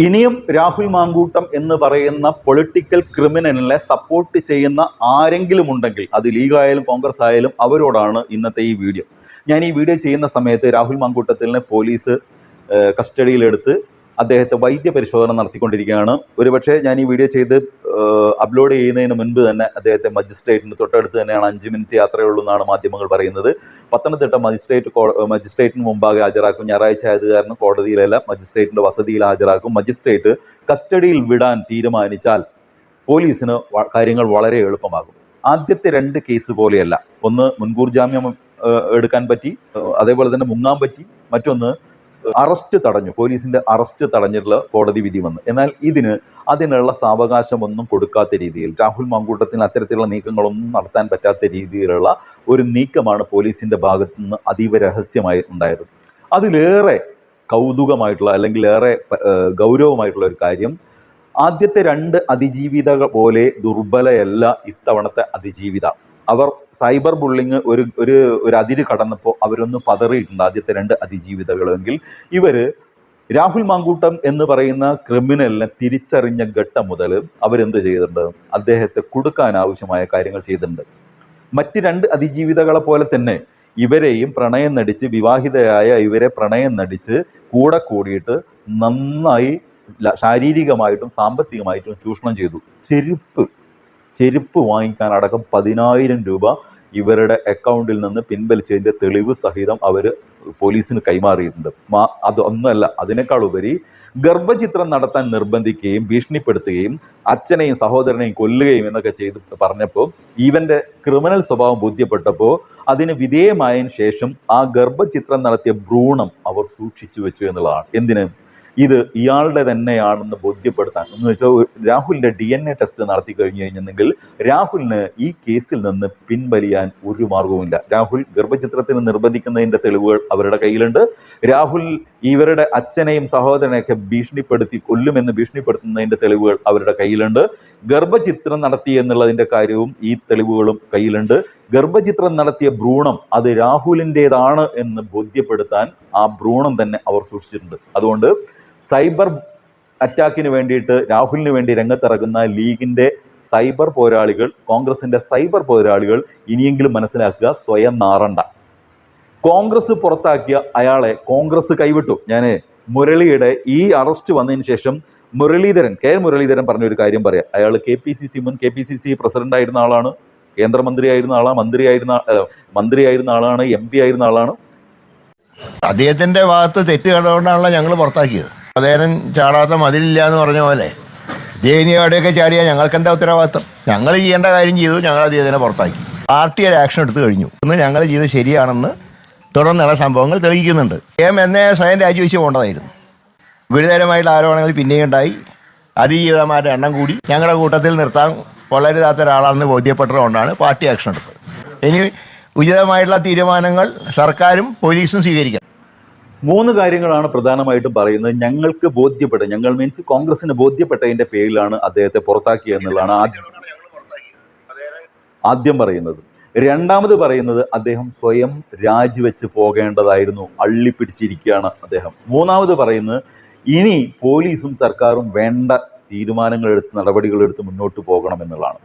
ഇനിയും രാഹുൽ മാങ്കൂട്ടം എന്ന് പറയുന്ന പൊളിറ്റിക്കൽ ക്രിമിനലിനെ സപ്പോർട്ട് ചെയ്യുന്ന ആരെങ്കിലും ഉണ്ടെങ്കിൽ അത് ലീഗായാലും കോൺഗ്രസ് ആയാലും അവരോടാണ് ഇന്നത്തെ ഈ വീഡിയോ ഞാൻ ഈ വീഡിയോ ചെയ്യുന്ന സമയത്ത് രാഹുൽ മാങ്കൂട്ടത്തിനെ പോലീസ് കസ്റ്റഡിയിലെടുത്ത് അദ്ദേഹത്തെ വൈദ്യ പരിശോധന നടത്തിക്കൊണ്ടിരിക്കുകയാണ്. ഒരുപക്ഷെ ഞാൻ ഈ വീഡിയോ ചെയ്ത് അപ്ലോഡ് ചെയ്യുന്നതിന് മുൻപ് തന്നെ അദ്ദേഹത്തെ മജിസ്ട്രേറ്റിന് തൊട്ടടുത്ത് തന്നെയാണ് അഞ്ച് മിനിറ്റ് യാത്രയുള്ളൂ എന്നാണ് മാധ്യമങ്ങൾ പറയുന്നത്. പത്തനംതിട്ട മജിസ്ട്രേറ്റ് മജിസ്ട്രേറ്റിന് മുമ്പാകെ ഹാജരാക്കും. ഞായറാഴ്ച ആയത് കാരണം കോടതിയിലല്ല മജിസ്ട്രേറ്റിന്റെ വസതിയിൽ ഹാജരാക്കും. മജിസ്ട്രേറ്റ് കസ്റ്റഡിയിൽ വിടാൻ തീരുമാനിച്ചാൽ പോലീസിന് കാര്യങ്ങൾ വളരെ എളുപ്പമാകും. ആദ്യത്തെ രണ്ട് കേസ് പോലെയല്ല. ഒന്ന് മുൻകൂർ ജാമ്യം എടുക്കാൻ പറ്റി അതേപോലെ തന്നെ മുങ്ങാൻ പറ്റി. മറ്റൊന്ന് അറസ്റ്റ് തടഞ്ഞു. പോലീസിന്റെ അറസ്റ്റ് തടഞ്ഞിട്ടുള്ള കോടതി വിധി വന്നു. എന്നാൽ ഇതിന് അതിനുള്ള സാവകാശമൊന്നും കൊടുക്കാത്ത രീതിയിൽ രാഹുൽ മാങ്കൂട്ടത്തിന് അത്തരത്തിലുള്ള നീക്കങ്ങളൊന്നും നടത്താൻ പറ്റാത്ത രീതിയിലുള്ള ഒരു നീക്കമാണ് പോലീസിന്റെ ഭാഗത്തു നിന്ന് അതീവ രഹസ്യമായി ഉണ്ടായത്. അതിലേറെ കൗതുകമായിട്ടുള്ള അല്ലെങ്കിൽ ഏറെ ഗൗരവമായിട്ടുള്ള ഒരു കാര്യം ആദ്യത്തെ രണ്ട് അതിജീവിത പോലെ ദുർബലയല്ല ഇത്തവണത്തെ അതിജീവിത. അവർ സൈബർ ബുള്ളിങ് ഒരു ഒരു ഒരു അതിര് കടന്നപ്പോൾ അവരൊന്ന് പതറിയിട്ടുണ്ട് ആദ്യത്തെ രണ്ട് അതിജീവിതകളെങ്കിൽ. ഇവർ രാഹുൽ മാങ്കൂട്ടം എന്ന് പറയുന്ന ക്രിമിനലിനെ തിരിച്ചറിഞ്ഞ ഘട്ടം മുതൽ അവരെന്ത് ചെയ്തിട്ടുണ്ട്? അദ്ദേഹത്തെ കൊടുക്കാൻ ആവശ്യമായ കാര്യങ്ങൾ ചെയ്തിട്ടുണ്ട്. മറ്റ് രണ്ട് അതിജീവിതകളെ പോലെ തന്നെ ഇവരെയും പ്രണയം നടിച്ച് വിവാഹിതയായ ഇവരെ പ്രണയം നടിച്ച് കൂടെ കൂടിയിട്ട് നന്നായി ശാരീരികമായിട്ടും സാമ്പത്തികമായിട്ടും ചൂഷണം ചെയ്തു. ചെരുപ്പ് ചെരുപ്പ് വാങ്ങിക്കാൻ അടക്കം പതിനായിരം രൂപ ഇവരുടെ അക്കൗണ്ടിൽ നിന്ന് പിൻവലിച്ചതിന്റെ തെളിവ് സഹിതം അവർ പോലീസിന് കൈമാറിയിട്ടുണ്ട്. മാ- അതൊന്നല്ല അതിനേക്കാൾ ഉപരി ഗർഭചിത്രം നടത്താൻ നിർബന്ധിക്കുകയും ഭീഷണിപ്പെടുത്തുകയും അച്ഛനെയും സഹോദരനെയും കൊല്ലുകയും എന്നൊക്കെ ചെയ്ത് പറഞ്ഞപ്പോൾ ഇവന്റെ ക്രിമിനൽ സ്വഭാവം ബോധ്യപ്പെട്ടപ്പോൾ അതിന് വിധേയമായതിനു ശേഷം ആ ഗർഭചിത്രം നടത്തിയ ഭ്രൂണം അവർ സൂക്ഷിച്ചു വെച്ചു എന്നുള്ളതാണ്. എന്തിന്? ഇത് ഇയാളുടെ തന്നെയാണെന്ന് ബോധ്യപ്പെടുത്താൻ. എന്ന് വെച്ചാൽ രാഹുലിന്റെ ഡി എൻ എ ടെസ്റ്റ് നടത്തി കഴിഞ്ഞു കഴിഞ്ഞെങ്കിൽ രാഹുലിന് ഈ കേസിൽ നിന്ന് പിൻവലിയാൻ ഒരു മാർഗവുമില്ല. രാഹുൽ ഗർഭചിത്രത്തിന് നിർബന്ധിക്കുന്നതിന്റെ തെളിവുകൾ അവരുടെ കയ്യിലുണ്ട്. രാഹുൽ ഇവരുടെ അച്ഛനെയും സഹോദരനെയൊക്കെ ഭീഷണിപ്പെടുത്തി കൊല്ലുമെന്ന് ഭീഷണിപ്പെടുത്തുന്നതിന്റെ തെളിവുകൾ അവരുടെ കയ്യിലുണ്ട്. ഗർഭചിത്രം നടത്തി എന്നുള്ളതിന്റെ കാര്യവും ഈ തെളിവുകളും കയ്യിലുണ്ട്. ഗർഭചിത്രം നടത്തിയ ഭ്രൂണം അത് രാഹുലിന്റെതാണ് എന്ന് ബോധ്യപ്പെടുത്താൻ ആ ഭ്രൂണം തന്നെ അവർ സൂക്ഷിച്ചിട്ടുണ്ട്. അതുകൊണ്ട് സൈബർ അറ്റാക്കിന് വേണ്ടിയിട്ട് രാഹുലിന് വേണ്ടി രംഗത്തിറങ്ങുന്ന ലീഗിന്റെ സൈബർ പോരാളികൾ കോൺഗ്രസിന്റെ സൈബർ പോരാളികൾ ഇനിയെങ്കിലും മനസ്സിലാക്കുക സ്വയം നാറണ്ട. കോൺഗ്രസ് പുറത്താക്കിയ അയാളെ കോൺഗ്രസ് കൈവിട്ടു. ഞാൻ മുരളിയുടെ ഈ അറസ്റ്റ് വന്നതിന് ശേഷം മുരളീധരൻ കെ മുരളീധരൻ പറഞ്ഞൊരു കാര്യം പറയാം. അയാൾ കെ പി സി സി മുൻ K P C C president ആയിരുന്ന ആളാണ് കേന്ദ്രമന്ത്രിയായിരുന്ന ആളാണ് മന്ത്രിയായിരുന്ന മന്ത്രിയായിരുന്ന ആളാണ് എം പി ആയിരുന്ന ആളാണ്. അദ്ദേഹത്തിന്റെ ഭാഗത്ത് തെറ്റ് ഞങ്ങൾ പുറത്താക്കിയത്. അദ്ദേഹം ചാടാത്ത മതിലില്ല എന്ന് പറഞ്ഞ പോലെ. ഇദ്ദേഹം അവിടെയൊക്കെ ചാടിയാൽ ഞങ്ങൾക്ക് എന്താ ഉത്തരവാദിത്തം? ഞങ്ങൾ ചെയ്യേണ്ട കാര്യം ചെയ്തു ഞങ്ങൾ അദ്ദേഹത്തിനെ പുറത്താക്കി. പാർട്ടി ഒരു ആക്ഷൻ എടുത്തു കഴിഞ്ഞു. ഇന്ന് ഞങ്ങൾ ചെയ്ത് ശരിയാണെന്ന് തുടർന്നുള്ള സംഭവങ്ങൾ തെളിയിക്കുന്നുണ്ട്. എം എന്നെ സ്വയം രാജിവെച്ച് പോകേണ്ടതായിരുന്നു. ഗുരുതരമായിട്ടുള്ള ആരോപണങ്ങൾ പിന്നെയും ഉണ്ടായി. അതിജീവിതമാരുടെ എണ്ണം കൂടി. ഞങ്ങളുടെ കൂട്ടത്തിൽ നിർത്താൻ വളരാത്ത ഒരാളാണെന്ന് ബോധ്യപ്പെട്ടതുകൊണ്ടാണ് പാർട്ടി ആക്ഷൻ എടുത്തത്. ഇനി ഉചിതമായിട്ടുള്ള തീരുമാനങ്ങൾ സർക്കാരും പോലീസും സ്വീകരിക്കണം. മൂന്ന് കാര്യങ്ങളാണ് പ്രധാനമായിട്ടും പറയുന്നത്. ഞങ്ങൾക്ക് ബോധ്യപ്പെട്ട ഞങ്ങൾ മീൻസ് കോൺഗ്രസിന് ബോധ്യപ്പെട്ടതിന്റെ പേരിലാണ് അദ്ദേഹത്തെ പുറത്താക്കിയത് എന്നുള്ളതാണ് ആദ്യം ആദ്യം പറയുന്നത്. രണ്ടാമത് പറയുന്നത് അദ്ദേഹം സ്വയം രാജിവെച്ച് പോകേണ്ടതായിരുന്നു. അള്ളിപ്പിടിച്ചിരിക്കുകയാണ് അദ്ദേഹം. മൂന്നാമത് പറയുന്നത് ഇനി പോലീസും സർക്കാരും വേണ്ട തീരുമാനങ്ങൾ എടുത്ത് നടപടികൾ എടുത്ത് മുന്നോട്ട് പോകണം എന്നുള്ളതാണ്.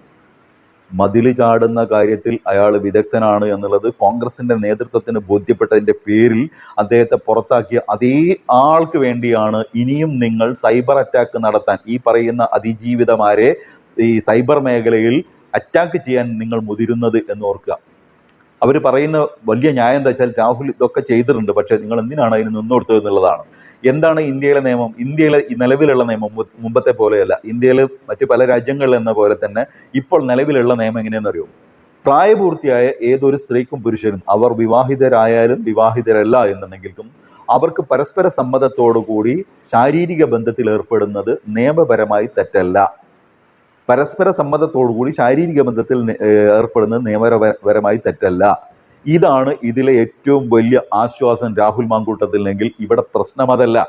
മതിൽ ചാടുന്ന കാര്യത്തിൽ അയാൾ വിദഗ്ധനാണ് എന്നുള്ളത് കോൺഗ്രസിന്റെ നേതൃത്വത്തിന് ബോധ്യപ്പെട്ടതിന്റെ പേരിൽ അദ്ദേഹത്തെ പുറത്താക്കിയ അതേ ആൾക്ക് വേണ്ടിയാണ് ഇനിയും നിങ്ങൾ സൈബർ അറ്റാക്ക് നടത്താൻ ഈ പറയുന്ന അതിജീവിതമാരെ ഈ സൈബർ മേഖലയിൽ അറ്റാക്ക് ചെയ്യാൻ നിങ്ങൾ മുതിരുന്നത് എന്ന് ഓർക്കുക. അവർ പറയുന്ന വലിയ ന്യായം എന്താ വെച്ചാൽ രാഹുൽ ഇതൊക്കെ ചെയ്തിട്ടുണ്ട്. പക്ഷേ നിങ്ങൾ എന്തിനാണ് അതിന് നിന്നോടുത്തത് എന്നുള്ളതാണ്. എന്താണ് ഇന്ത്യയിലെ നിയമം? ഇന്ത്യയിലെ നിലവിലുള്ള നിയമം മുമ്പത്തെ പോലെയല്ല. ഇന്ത്യയിൽ മറ്റ് പല രാജ്യങ്ങളിൽ എന്ന പോലെ തന്നെ ഇപ്പോൾ നിലവിലുള്ള നിയമം എങ്ങനെയെന്ന് അറിയോ പ്രായപൂർത്തിയായ ഏതൊരു സ്ത്രീക്കും പുരുഷനും അവർ വിവാഹിതരായാലും വിവാഹിതരല്ല എന്നുണ്ടെങ്കിലും അവർക്ക് പരസ്പര സമ്മതത്തോടു കൂടി ശാരീരിക ബന്ധത്തിൽ ഏർപ്പെടുന്നത് നിയമപരമായി തെറ്റല്ല. പരസ്പര സമ്മതത്തോടു കൂടി ശാരീരിക ബന്ധത്തിൽ ഏർപ്പെടുന്നത് നിയമപരമായി തെറ്റല്ല. ഇതാണ് ഇതിലെ ഏറ്റവും വലിയ ആശ്വാസം രാഹുൽ മാങ്കൂട്ടത്തിലെങ്കിൽ ഇവിടെ പ്രശ്നം അതല്ല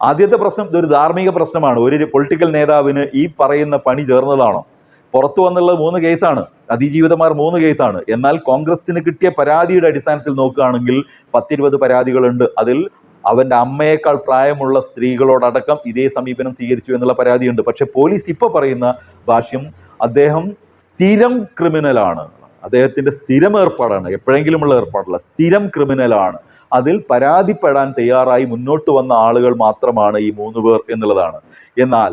ആദ്യത്തെ പ്രശ്നം ഇതൊരു ധാർമ്മിക പ്രശ്നമാണ്. ഒരു പൊളിറ്റിക്കൽ നേതാവിന് ഈ പറയുന്ന പണി ചേർന്നതാണോ? പുറത്തു വന്നുള്ളത് മൂന്ന് കേസാണ്. അതിജീവിതമാർ മൂന്ന് കേസാണ്. എന്നാൽ കോൺഗ്രസിന് കിട്ടിയ പരാതിയുടെ അടിസ്ഥാനത്തിൽ നോക്കുകയാണെങ്കിൽ പത്തിരുപത് പരാതികളുണ്ട്. അതിൽ അവന്റെ അമ്മയേക്കാൾ പ്രായമുള്ള സ്ത്രീകളോടടക്കം ഇതേ സമീപനം സ്വീകരിച്ചു എന്നുള്ള പരാതിയുണ്ട്. പക്ഷെ പോലീസ് ഇപ്പോൾ പറയുന്ന ഭാഷ്യം അദ്ദേഹം സ്ഥിരം ക്രിമിനലാണ്. അദ്ദേഹത്തിന്റെ സ്ഥിരം ഏർപ്പാടാണ് എപ്പോഴെങ്കിലുമുള്ള ഏർപ്പാടല്ല സ്ഥിരം ക്രിമിനലാണ്. അതിൽ പരാതിപ്പെടാൻ തയ്യാറായി മുന്നോട്ട് വന്ന ആളുകൾ മാത്രമാണ് ഈ മൂന്ന് പേർ എന്നുള്ളതാണ്. എന്നാൽ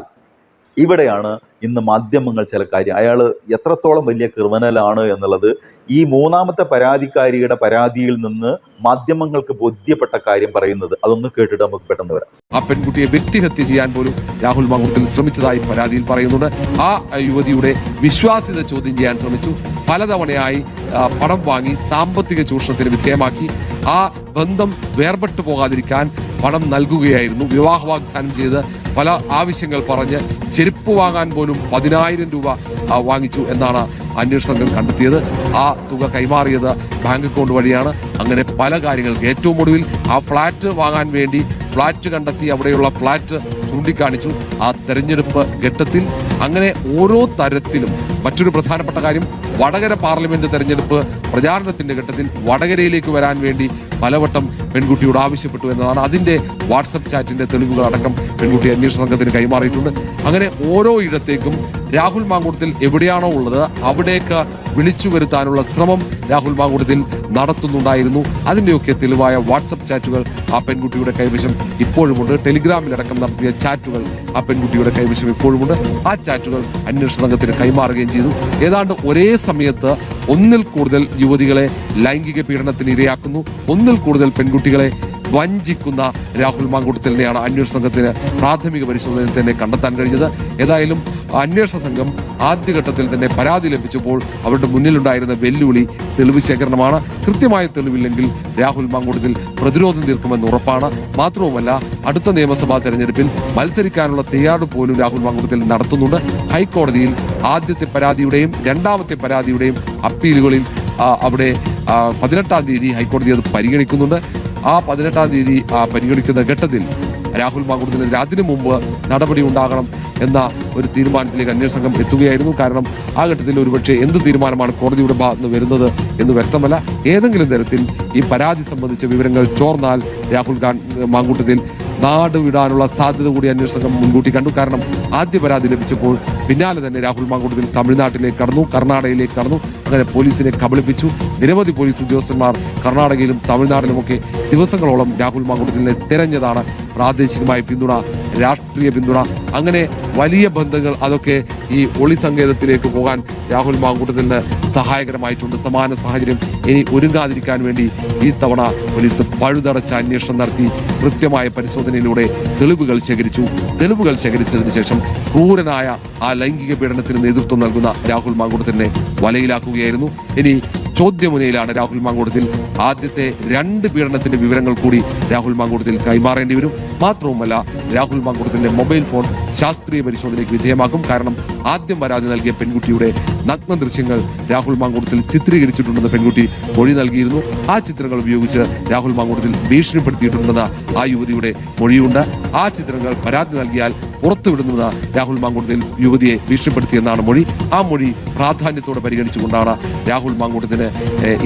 ഇവിടെയാണ് ഇന്ന് മാധ്യമങ്ങൾ ചില കാര്യം. അയാൾ എത്രത്തോളം വലിയ ക്രിമിനലാണ് എന്നുള്ളത് ഈ മൂന്നാമത്തെ പരാതിക്കാരിയുടെ പരാതിയിൽ നിന്ന് മാധ്യമങ്ങൾക്ക് ബോധ്യപ്പെട്ട കാര്യം പറയുന്നത്. അതൊന്ന് കേട്ടിട്ട് നമുക്ക് പെട്ടെന്ന് വരാം. ആ പെൺകുട്ടിയെ വ്യക്തിഹത്യ ചെയ്യാൻ പോലും രാഹുൽ മാമൂർത്തിൽ ശ്രമിച്ചതായി പരാതിയിൽ പറയുന്നുണ്ട്. ആ യുവതിയുടെ വിശ്വാസ്യത ചോദ്യം ചെയ്യാൻ ശ്രമിച്ചു. പലതവണയായി പണം വാങ്ങി സാമ്പത്തിക ചൂഷണത്തിന് വിധേയമാക്കി. ആ ബന്ധം വേർപെട്ടു പോകാതിരിക്കാൻ പണം നൽകുകയായിരുന്നു. വിവാഹ വാഗ്ദാനം ചെയ്ത് പല ആവശ്യങ്ങൾ പറഞ്ഞ് ചെരുപ്പ് വാങ്ങാൻ പോലും പതിനായിരം രൂപ വാങ്ങിച്ചു എന്നാണ് അന്വേഷണ സംഘം കണ്ടെത്തിയത്. ആ തുക കൈമാറിയത് ബാങ്ക് അക്കൗണ്ട് വഴിയാണ്. അങ്ങനെ പല കാര്യങ്ങൾക്ക് ഏറ്റവും ഒടുവിൽ ആ ഫ്ളാറ്റ് വാങ്ങാൻ വേണ്ടി ഫ്ളാറ്റ് കണ്ടെത്തി അവിടെയുള്ള ഫ്ലാറ്റ് ചൂണ്ടിക്കാണിച്ചു. ആ തെരഞ്ഞെടുപ്പ് ഘട്ടത്തിൽ അങ്ങനെ ഓരോ തരത്തിലും മറ്റൊരു പ്രധാനപ്പെട്ട കാര്യം വടകര പാർലമെന്റ് തെരഞ്ഞെടുപ്പ് പ്രചാരണത്തിന്റെ ഘട്ടത്തിൽ വടകരയിലേക്ക് വരാൻ വേണ്ടി പലവട്ടം പെൺകുട്ടിയോട് ആവശ്യപ്പെട്ടു എന്നതാണ്. അതിന്റെ വാട്സപ്പ് ചാറ്റിന്റെ തെളിവുകൾ അടക്കം പെൺകുട്ടി അന്വേഷണ സംഘത്തിന് കൈമാറിയിട്ടുണ്ട്. അങ്ങനെ ഓരോ ഇടത്തേക്കും രാഹുൽ മാങ്കൂട്ടത്തിൽ എവിടെയാണോ ഉള്ളത് അവിടേക്ക് വിളിച്ചു വരുത്താനുള്ള ശ്രമം രാഹുൽ മാങ്കൂട്ടത്തിൽ നടത്തുന്നുണ്ടായിരുന്നു. അതിന്റെയൊക്കെ തെളിവായ വാട്സപ്പ് ചാറ്റുകൾ ആ പെൺകുട്ടിയുടെ കൈവശം ഇപ്പോഴുമുണ്ട്. ടെലിഗ്രാമിലടക്കം നടത്തിയ ചാറ്റുകൾ ആ പെൺകുട്ടിയുടെ കൈവശം ഇപ്പോഴുമുണ്ട്. ആ ചാറ്റുകൾ അന്വേഷണ സംഘത്തിന് കൈമാറുകയും ചെയ്തു. ഏതാണ്ട് ഒരേ സമയത്ത് ഒന്നിൽ കൂടുതൽ യുവതികളെ ലൈംഗിക പീഡനത്തിന് ഇരയാക്കുന്നു. ഒന്നിൽ കൂടുതൽ പെൺകുട്ടികളെ വഞ്ചിക്കുന്ന രാഹുൽ മാങ്കൂട്ടത്തിനെയാണ് അന്വേഷണ സംഘത്തിന് പ്രാഥമിക പരിശോധനയിൽ തന്നെ കണ്ടെത്താൻ കഴിഞ്ഞത്. ഏതായാലും അന്വേഷണ സംഘം ആദ്യഘട്ടത്തിൽ തന്നെ പരാതി ലഭിച്ചപ്പോൾ അവരുടെ മുന്നിലുണ്ടായിരുന്ന വെല്ലുവിളി തെളിവ് ശേഖരണമാണ്. കൃത്യമായ തെളിവില്ലെങ്കിൽ രാഹുൽ മാങ്കൂട്ടത്തിൽ പ്രതിരോധം തീർക്കുമെന്ന് ഉറപ്പാണ്. മാത്രവുമല്ല അടുത്ത നിയമസഭാ തെരഞ്ഞെടുപ്പിൽ മത്സരിക്കാനുള്ള തയ്യാറെടുപ്പ് പോലും രാഹുൽ മാങ്കൂട്ടത്തിൽ നടത്തുന്നുണ്ട്. ഹൈക്കോടതിയിൽ ആദ്യത്തെ പരാതിയുടെയും രണ്ടാമത്തെ പരാതിയുടെയും അപ്പീലുകളിൽ അവിടെ പതിനെട്ടാം തീയതി ഹൈക്കോടതി അത് പരിഗണിക്കുന്നുണ്ട്. ആ പതിനെട്ടാം തീയതി പരിഗണിക്കുന്ന ഘട്ടത്തിൽ രാഹുൽ മാങ്കുടത്തിനെതിരെ അതിനു മുമ്പ് നടപടി ഉണ്ടാകണം എന്ന ഒരു തീരുമാനത്തിലേക്ക് അന്വേഷണ സംഘം എത്തുകയായിരുന്നു. കാരണം ആ ഘട്ടത്തിൽ ഒരുപക്ഷെ എന്ത് തീരുമാനമാണ് കോടതിയുടെ ഭാഗത്ത് വരുന്നത് എന്ന് വ്യക്തമല്ല. ഏതെങ്കിലും തരത്തിൽ ഈ പരാതി സംബന്ധിച്ച വിവരങ്ങൾ ചോർന്നാൽ രാഹുൽ മാങ്കൂട്ടത്തിൽ നാട് വിടാനുള്ള സാധ്യത കൂടി അന്വേഷണ മുൻകൂട്ടി കണ്ടു. കാരണം ആദ്യ പരാതി ലഭിച്ചപ്പോൾ പിന്നാലെ തന്നെ രാഹുൽ മാങ്കുട്ടി തമിഴ്നാട്ടിലേക്ക് കടന്നു കർണാടകയിലേക്ക് കടന്നു. അങ്ങനെ പോലീസിനെ കബളിപ്പിച്ചു. നിരവധി പോലീസ് ഉദ്യോഗസ്ഥന്മാർ കർണാടകയിലും തമിഴ്നാട്ടിലുമൊക്കെ ദിവസങ്ങളോളം രാഹുൽ മാങ്കുട്ടിനെ തിരഞ്ഞതാണ് പ്രാദേശികമായ പിന്തുണ രാഷ്ട്രീയ പിന്തുണ അങ്ങനെ വലിയ ബന്ധങ്ങൾ അതൊക്കെ ഈ ഒളി സങ്കേതത്തിലേക്ക് പോകാൻ രാഹുൽ മാങ്കൂട്ടത്തിന് സഹായകരമായിട്ടുണ്ട്. സമാന സാഹചര്യം ഇനി ഒരുങ്ങാതിരിക്കാൻ വേണ്ടി ഈ തവണ പോലീസ് പഴുതടച്ച അന്വേഷണം നടത്തി കൃത്യമായ പരിശോധനയിലൂടെ തെളിവുകൾ ശേഖരിച്ചു. തെളിവുകൾ ശേഖരിച്ചതിന് ശേഷം ക്രൂരനായ ആ ലൈംഗിക പീഡനത്തിന് നേതൃത്വം നൽകുന്ന രാഹുൽ മാങ്കൂട്ടത്തിനെ വലയിലാക്കുകയായിരുന്നു. ഇനി ചോദ്യമുനയിലാണ് രാഹുൽ മാങ്കൂട്ടത്തിൽ. ആദ്യത്തെ രണ്ട് പീഡനത്തിന്റെ വിവരങ്ങൾ കൂടി രാഹുൽ മാങ്കൂട്ടത്തിൽ കൈമാറേണ്ടി വരും. മാത്രവുമല്ല രാഹുൽ മാങ്കൂട്ടത്തിന്റെ മൊബൈൽ ഫോൺ ശാസ്ത്രീയ പരിശോധനയ്ക്ക് വിധേയമാക്കും കാരണം ആദ്യം പരാതി നൽകിയ പെൺകുട്ടിയുടെ നഗ്ന ദൃശ്യങ്ങൾ രാഹുൽ മാങ്കൂട്ടത്തിൽ ചിത്രീകരിച്ചിട്ടുണ്ടെന്ന് പെൺകുട്ടി മൊഴി നൽകിയിരുന്നു. ആ ചിത്രങ്ങൾ ഉപയോഗിച്ച് രാഹുൽ മാങ്കൂട്ടത്തിൽ ഭീഷണിപ്പെടുത്തിയിട്ടുണ്ടെന്ന ആ യുവതിയുടെ മൊഴിയുണ്ട്. ആ ചിത്രങ്ങൾ പരാതി നൽകിയാൽ പുറത്തുവിടുന്നത് രാഹുൽ മാങ്കൂട്ടത്തിൽ യുവതിയെ ഭീഷണിപ്പെടുത്തിയെന്നാണ് മൊഴി. ആ മൊഴി പ്രാധാന്യത്തോടെ പരിഗണിച്ചുകൊണ്ടാണ് രാഹുൽ മാങ്കൂട്ടത്തിന്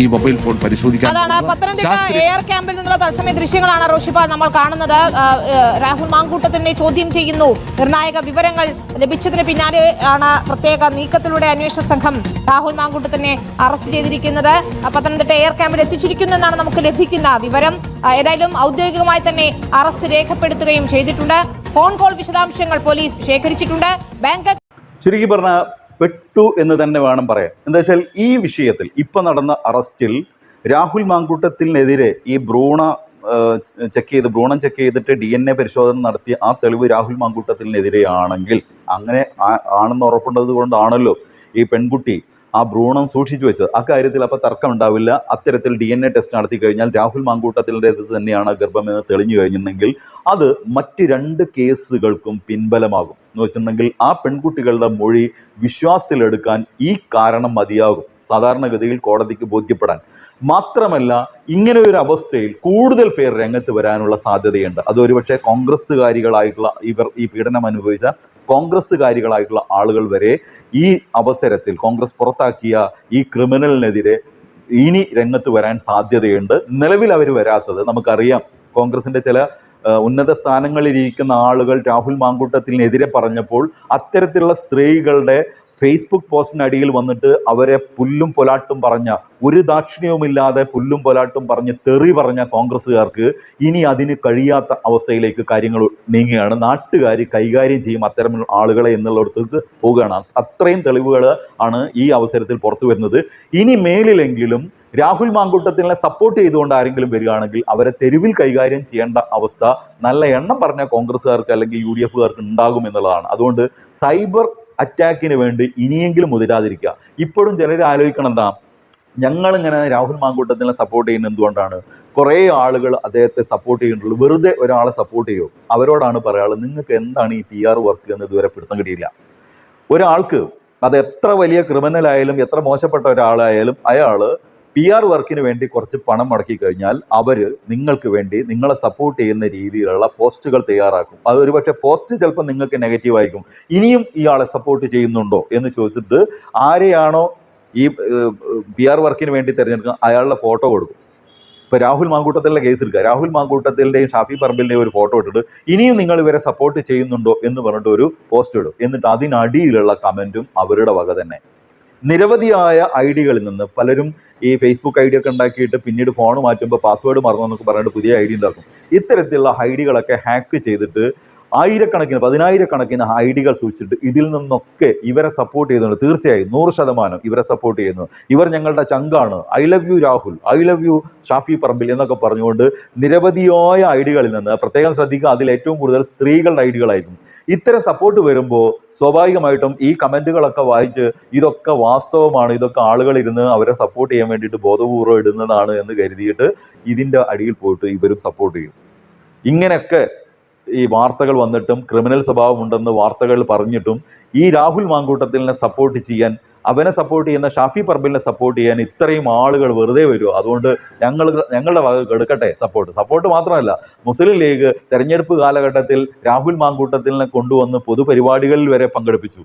ഈ മൊബൈൽ ഫോൺ പരിശോധിക്കാൻ. പത്തനംതിട്ട എയർ ക്യാമ്പിൽ നിന്നുള്ള തത്സമയ ദൃശ്യങ്ങളാണ് റോഷിപ്പ നമ്മൾ കാണുന്നത്. രാഹുൽ മാങ്കൂട്ടത്തിനെ ചോദ്യം ചെയ്യുന്നു. നിർണായക വിവരങ്ങൾ ലഭിച്ചതിന് പിന്നാലെ ആണ് പ്രത്യേക നീക്കത്തിലൂടെ അന്വേഷണ സംഘം രാഹുൽ മാങ്കൂട്ടത്തിനെ അറസ്റ്റ് ചെയ്തിരിക്കുന്നത്. പത്തനംതിട്ട എയർ ക്യാമ്പിൽ എത്തിച്ചിരിക്കുന്നു എന്നാണ് നമുക്ക് ലഭിക്കുന്ന വിവരം. ഏതായാലും ഔദ്യോഗികമായി തന്നെ അറസ്റ്റ് രേഖപ്പെടുത്തുകയും ചെയ്തിട്ടുണ്ട്. ഫോൺ കോൾ വിശദാംശങ്ങൾ പോലീസ് ശേഖരിച്ചിട്ടുണ്ട്. ബാങ്ക് ചുരുക്കി പറഞ്ഞ പെട്ടു എന്ന് തന്നെ വേണം പറയാൻ. എന്താ വെച്ചാൽ ഈ വിഷയത്തിൽ ഇപ്പൊ നടന്ന അറസ്റ്റിൽ രാഹുൽ മാങ്കൂട്ടത്തിനെതിരെ ഈ ഭ്രൂണ ചെക്ക് ചെയ്ത് ഭ്രൂണം ചെക്ക് ചെയ്തിട്ട് ഡി എൻ എ പരിശോധന നടത്തിയ ആ തെളിവ് രാഹുൽ മാങ്കൂട്ടത്തിനെതിരെയാണെങ്കിൽ അങ്ങനെ ആണെന്ന് ഉറപ്പുള്ളത് കൊണ്ടാണല്ലോ ഈ പെൺകുട്ടി ആ ഭ്രൂണം സൂക്ഷിച്ചു വെച്ചത്. കാര്യത്തിൽ അപ്പോൾ തർക്കം ഉണ്ടാവില്ല അത്തരത്തിൽ ഡി എൻ എ ടെസ്റ്റ് നടത്തി കഴിഞ്ഞാൽ രാഹുൽ മാങ്കൂട്ടത്തിന്റെത് തന്നെയാണ് ഗർഭമെന്ന് തെളിഞ്ഞു കഴിഞ്ഞിട്ടുണ്ടെങ്കിൽ അത് മറ്റ് രണ്ട് കേസുകൾക്കും പിൻബലമാകും. എന്ന് വെച്ചിട്ടുണ്ടെങ്കിൽ ആ പെൺകുട്ടികളുടെ മൊഴി വിശ്വാസത്തിലെടുക്കാൻ ഈ കാരണം മതിയാകും. സാധാരണഗതിയിൽ കോടതിക്ക് ബോധ്യപ്പെടാൻ. മാത്രമല്ല ഇങ്ങനെ ഒരു അവസ്ഥയിൽ കൂടുതൽ പേർ രംഗത്ത് വരാനുള്ള സാധ്യതയുണ്ട്. അത് ഒരുപക്ഷെ കോൺഗ്രസ്സുകാരികളായിട്ടുള്ള ഇവർ ഈ പീഡനം അനുഭവിച്ച കോൺഗ്രസ്സുകാരികളായിട്ടുള്ള ആളുകൾ വരെ ഈ അവസരത്തിൽ കോൺഗ്രസ് പുറത്താക്കിയ ഈ ക്രിമിനലിനെതിരെ ഇനി രംഗത്ത് വരാൻ സാധ്യതയുണ്ട്. നിലവിൽ അവർ വരാത്തത് നമുക്കറിയാം. കോൺഗ്രസിന്റെ ചില ഉന്നത സ്ഥാനങ്ങളിലിരിക്കുന്ന ആളുകൾ രാഹുൽ മാങ്കൂട്ടത്തിനെതിരെ പറഞ്ഞപ്പോൾ അത്തരത്തിലുള്ള സ്ത്രീകളുടെ ഫേസ്ബുക്ക് പോസ്റ്റിനടിയിൽ വന്നിട്ട് അവരെ പുല്ലും പൊലാട്ടും പറഞ്ഞ ഒരു ദാക്ഷിണ്യവുമില്ലാതെ പുല്ലും പൊലാട്ടും പറഞ്ഞ് തെറി പറഞ്ഞ കോൺഗ്രസ്സുകാർക്ക് ഇനി അതിന് കഴിയാത്ത അവസ്ഥയിലേക്ക് കാര്യങ്ങൾ നീങ്ങുകയാണ്. നാട്ടുകാർ കൈകാര്യം ചെയ്യും അത്തരം ആളുകളെ എന്നുള്ളിടത്തേക്ക് പോവുകയാണ്. അത്രയും തെളിവുകൾ ആണ് ഈ അവസരത്തിൽ പുറത്തു വരുന്നത്. ഇനി മേലിലെങ്കിലും രാഹുൽ മാങ്കൂട്ടത്തിനെ സപ്പോർട്ട് ചെയ്തുകൊണ്ട് ആരെങ്കിലും വരികയാണെങ്കിൽ അവരെ തെരുവിൽ കൈകാര്യം ചെയ്യേണ്ട അവസ്ഥ നല്ല എണ്ണം പറഞ്ഞ കോൺഗ്രസ്സുകാർക്ക് അല്ലെങ്കിൽ യു ഡി എഫുകാർക്ക് ഉണ്ടാകും എന്നുള്ളതാണ്. അതുകൊണ്ട് സൈബർ അറ്റാക്കിന് വേണ്ടി ഇനിയെങ്കിലും മുതിരാതിരിക്കുക. ഇപ്പോഴും ചിലർ ആലോചിക്കണം എന്താ ഞങ്ങളിങ്ങനെ രാഹുൽ മാങ്കൂട്ടത്തിനെ സപ്പോർട്ട് ചെയ്യുന്നത് എന്തുകൊണ്ടാണ്? കുറേ ആളുകൾ അദ്ദേഹത്തെ സപ്പോർട്ട് ചെയ്യുന്നുള്ളൂ വെറുതെ ഒരാളെ സപ്പോർട്ട് ചെയ്യും. അവരോടാണ് പറയാനുള്ളത് നിങ്ങൾക്ക് എന്താണ് ഈ പി ആർ വർക്ക് എന്ന് ഇതുവരെ പിടുത്തം കിട്ടിയില്ല ഒരാൾക്ക് അത് എത്ര വലിയ ക്രിമിനൽ ആയാലും എത്ര മോശപ്പെട്ട ഒരാളായാലും അയാൾ പി ആർ വർക്കിന് വേണ്ടി കുറച്ച് പണം മുടക്കി കഴിഞ്ഞാൽ അവർ നിങ്ങൾക്ക് വേണ്ടി നിങ്ങളെ സപ്പോർട്ട് ചെയ്യുന്ന രീതിയിലുള്ള പോസ്റ്റുകൾ തയ്യാറാക്കും. അത് ഒരുപക്ഷെ പോസ്റ്റ് ചിലപ്പോൾ നിങ്ങൾക്ക് നെഗറ്റീവ് ആയിരിക്കും. ഇനിയും ഇയാളെ സപ്പോർട്ട് ചെയ്യുന്നുണ്ടോ എന്ന് ചോദിച്ചിട്ട് ആരെയാണോ ഈ പി ആർ വർക്കിന് വേണ്ടി തിരഞ്ഞെടുക്കുക അയാളുടെ ഫോട്ടോ കൊടുക്കും. ഇപ്പോൾ രാഹുൽ മാങ്കൂട്ടത്തിലെ കേസ് എടുക്കുക. രാഹുൽ മാങ്കൂട്ടത്തിന്റെയും ഷാഫി പറമ്പിലിന്റെയും ഒരു ഫോട്ടോ ഇട്ടിട്ട് ഇനിയും നിങ്ങൾ ഇവരെ സപ്പോർട്ട് ചെയ്യുന്നുണ്ടോ എന്ന് പറഞ്ഞിട്ട് ഒരു പോസ്റ്റ് ഇടും. എന്നിട്ട് അതിനടിയിലുള്ള കമന്റും അവരുടെ വക തന്നെ. നിരവധിയായ ഐ നിന്ന് പലരും ഈ ഫേസ്ബുക്ക് ഐ ഡി ഒക്കെ ഉണ്ടാക്കിയിട്ട് പിന്നീട് ഫോൺ മാറ്റുമ്പോൾ പാസ്വേഡ് മറന്നു എന്നൊക്കെ പറഞ്ഞിട്ട് പുതിയ ഐ ഡി ഉണ്ടാക്കും. ഇത്തരത്തിലുള്ള ഐ ഹാക്ക് ചെയ്തിട്ട് ആയിരക്കണക്കിന് പതിനായിരക്കണക്കിന് ഐ ഡികൾ സൂക്ഷിച്ചിട്ട് ഇതിൽ നിന്നൊക്കെ ഇവരെ സപ്പോർട്ട് ചെയ്യുന്നുണ്ട്. തീർച്ചയായും നൂറ് ശതമാനം ഇവരെ സപ്പോർട്ട് ചെയ്യുന്നു. ഇവർ ഞങ്ങളുടെ ചങ്കാണ്. I love you Rahul. I love you Shafi Parambil എന്നൊക്കെ പറഞ്ഞുകൊണ്ട് നിരവധിയായ ഐ ഡികളിൽ നിന്ന് പ്രത്യേകം ശ്രദ്ധിക്കുക അതിൽ ഏറ്റവും കൂടുതൽ സ്ത്രീകളുടെ ഐ ഡികളായിരിക്കും ഇത്തരം സപ്പോർട്ട് വരുമ്പോൾ സ്വാഭാവികമായിട്ടും ഈ കമന്റുകളൊക്കെ വായിച്ച് ഇതൊക്കെ വാസ്തവമാണ് ഇതൊക്കെ ആളുകൾ ഇരുന്ന് അവരെ സപ്പോർട്ട് ചെയ്യാൻ വേണ്ടിയിട്ട് ബോധപൂർവം ഇടുന്നതാണ് എന്ന് കരുതിയിട്ട് ഇതിന്റെ അടിയിൽ പോയിട്ട് ഇവരും സപ്പോർട്ട് ചെയ്യും. ഇങ്ങനെയൊക്കെ ഈ വാർത്തകൾ വന്നിട്ടും ക്രിമിനൽ സ്വഭാവമുണ്ടെന്ന് വാർത്തകൾ പറഞ്ഞിട്ടും ഈ രാഹുൽ മാങ്കൂട്ടത്തിനെ സപ്പോർട്ട് ചെയ്യാൻ അവനെ സപ്പോർട്ട് ചെയ്യുന്ന ഷാഫി പറമ്പിലിനെ സപ്പോർട്ട് ചെയ്യാൻ ഇത്രയും ആളുകൾ വെറുതെ വരുമോ അതുകൊണ്ട് ഞങ്ങൾ ഞങ്ങളുടെ വക എടുക്കട്ടെ സപ്പോർട്ട് സപ്പോർട്ട് മാത്രമല്ല മുസ്ലിം ലീഗ് തെരഞ്ഞെടുപ്പ് കാലഘട്ടത്തിൽ രാഹുൽ മാങ്കൂട്ടത്തിനെ കൊണ്ടുവന്ന് പൊതുപരിപാടികളിൽ വരെ പങ്കെടുപ്പിച്ചു.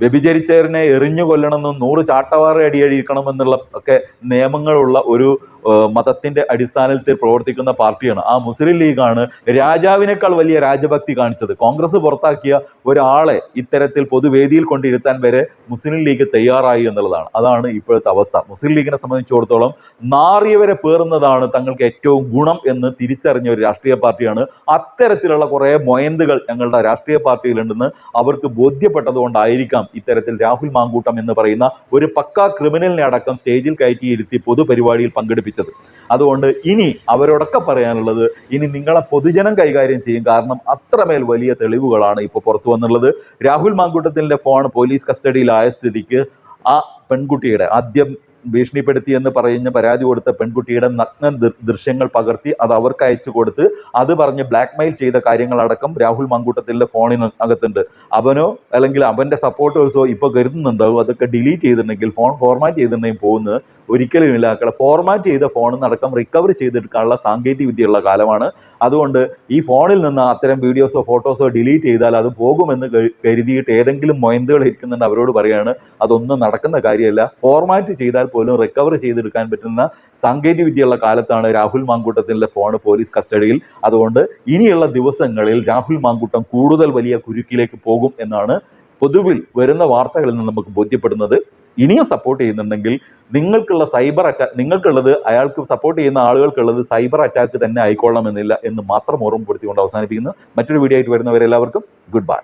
വ്യഭിചരിച്ചവരനെ എറിഞ്ഞു കൊല്ലണമെന്നും നൂറ് ചാട്ടവാറ അടിയഴിക്കണമെന്നുള്ള ഒക്കെ നിയമങ്ങളുള്ള ഒരു ഏഹ്, മതത്തിന്റെ അടിസ്ഥാനത്തിൽ പ്രവർത്തിക്കുന്ന പാർട്ടിയാണ്. ആ മുസ്ലിം ലീഗാണ് രാജാവിനേക്കാൾ വലിയ രാജഭക്തി കാണിച്ചത്. കോൺഗ്രസ് പുറത്താക്കിയ ഒരാളെ ഇത്തരത്തിൽ പൊതുവേദിയിൽ കൊണ്ടിരുത്താൻ വരെ മുസ്ലിം ലീഗ് തയ്യാറായി എന്നുള്ളതാണ്. അതാണ് ഇപ്പോഴത്തെ അവസ്ഥ. മുസ്ലിം ലീഗിനെ സംബന്ധിച്ചിടത്തോളം നാറിയവരെ പേറുന്നതാണ് തങ്ങൾക്ക് ഏറ്റവും ഗുണം എന്ന് തിരിച്ചറിഞ്ഞ ഒരു രാഷ്ട്രീയ പാർട്ടിയാണ്. അത്തരത്തിലുള്ള കുറേ മൊയന്തുകൾ ഞങ്ങളുടെ രാഷ്ട്രീയ പാർട്ടിയിലുണ്ടെന്ന് അവർക്ക് ബോധ്യപ്പെട്ടതുകൊണ്ടായിരിക്കാം ഇത്തരത്തിൽ രാഹുൽ മാങ്കൂട്ടം എന്ന് പറയുന്ന ഒരു പക്കാ ക്രിമിനലിനെ അടക്കം സ്റ്റേജിൽ കയറ്റിയിരുത്തി പൊതുപരിപാടിയിൽ പങ്കെടുപ്പിച്ചത് അതുകൊണ്ട് ഇനി അവരോടൊക്കെ പറയാനുള്ളത് ഇനി നിങ്ങളെ പൊതുജനം കൈകാര്യം ചെയ്യും. കാരണം അത്രമേൽ വലിയ തെളിവുകളാണ് ഇപ്പോൾ പുറത്തു വന്നുള്ളത് രാഹുൽ മാങ്കൂട്ടത്തിന്റെ ഫോൺ പോലീസ് കസ്റ്റഡിയിലായ സ്ഥിതിക്ക് ആ പെൺകുട്ടിയുടെ ആദ്യം ഭീഷണിപ്പെടുത്തി എന്ന് പറയുന്ന പരാതി കൊടുത്ത പെൺകുട്ടിയുടെ നഗ്ന ദൃശ്യങ്ങൾ പകർത്തി അത് അവർക്ക് അയച്ചു കൊടുത്ത് അത് പറഞ്ഞ് ബ്ലാക്ക്മെയിൽ ചെയ്ത കാര്യങ്ങളടക്കം രാഹുൽ മങ്കൂട്ടത്തിന്റെ ഫോണിന് അകത്തുണ്ട്. അവനോ അല്ലെങ്കിൽ അവന്റെ സപ്പോർട്ടേഴ്സോ ഇപ്പോൾ കരുതുന്നുണ്ടാവും. അതൊക്കെ ഡിലീറ്റ് ചെയ്തിട്ടുണ്ടെങ്കിൽ ഫോൺ ഫോർമാറ്റ് ചെയ്തിട്ടുണ്ടെങ്കിൽ പോകുന്നത് ഒരിക്കലും ഇല്ല. ഫോർമാറ്റ് ചെയ്ത ഫോണിൽ അടക്കം റിക്കവർ ചെയ്തെടുക്കാനുള്ള സാങ്കേതിക വിദ്യയുള്ള കാലമാണ്. അതുകൊണ്ട് ഈ ഫോണിൽ നിന്ന് അത്തരം വീഡിയോസോ ഫോട്ടോസോ ഡിലീറ്റ് ചെയ്താൽ അത് പോകുമെന്ന് കരു- കരുതിയിട്ട് ഏതെങ്കിലും മൊയന്തുകൾ ഇരിക്കുന്നുണ്ട് അവരോട് പറയാണ്. അതൊന്നും നടക്കുന്ന കാര്യമല്ല. ഫോർമാറ്റ് ചെയ്താൽ പോലും റിക്കവർ ചെയ്തെടുക്കാൻ പറ്റുന്ന സാങ്കേതിക വിദ്യയുള്ള കാലത്താണ് രാഹുൽ മാങ്കൂട്ടത്തിന്റെ ഫോൺ പോലീസ് കസ്റ്റഡിയിൽ അതുകൊണ്ട് ഇനിയുള്ള ദിവസങ്ങളിൽ രാഹുൽ മാങ്കൂട്ടം കൂടുതൽ വലിയ കുരുക്കിലേക്ക് പോകും എന്നാണ് പൊതുവിൽ വരുന്ന വാർത്തകളിൽ നിന്ന് നമുക്ക് ബോധ്യപ്പെടുന്നത്. ഇനിയും സപ്പോർട്ട് ചെയ്യുന്നുണ്ടെങ്കിൽ നിങ്ങൾക്കുള്ള സൈബർ അറ്റാക്ക് നിങ്ങൾക്കുള്ളത് അയാൾക്ക് സപ്പോർട്ട് ചെയ്യുന്ന ആളുകൾക്കുള്ളത് സൈബർ അറ്റാക്ക് തന്നെ ആയിക്കൊള്ളണമെന്നില്ല എന്ന് മാത്രം ഓർമ്മപ്പെടുത്തിക്കൊണ്ട് അവസാനിപ്പിക്കുന്നു. മറ്റൊരു വീഡിയോ ആയിട്ട് വരുന്നവരെല്ലാവർക്കും ഗുഡ് ബൈ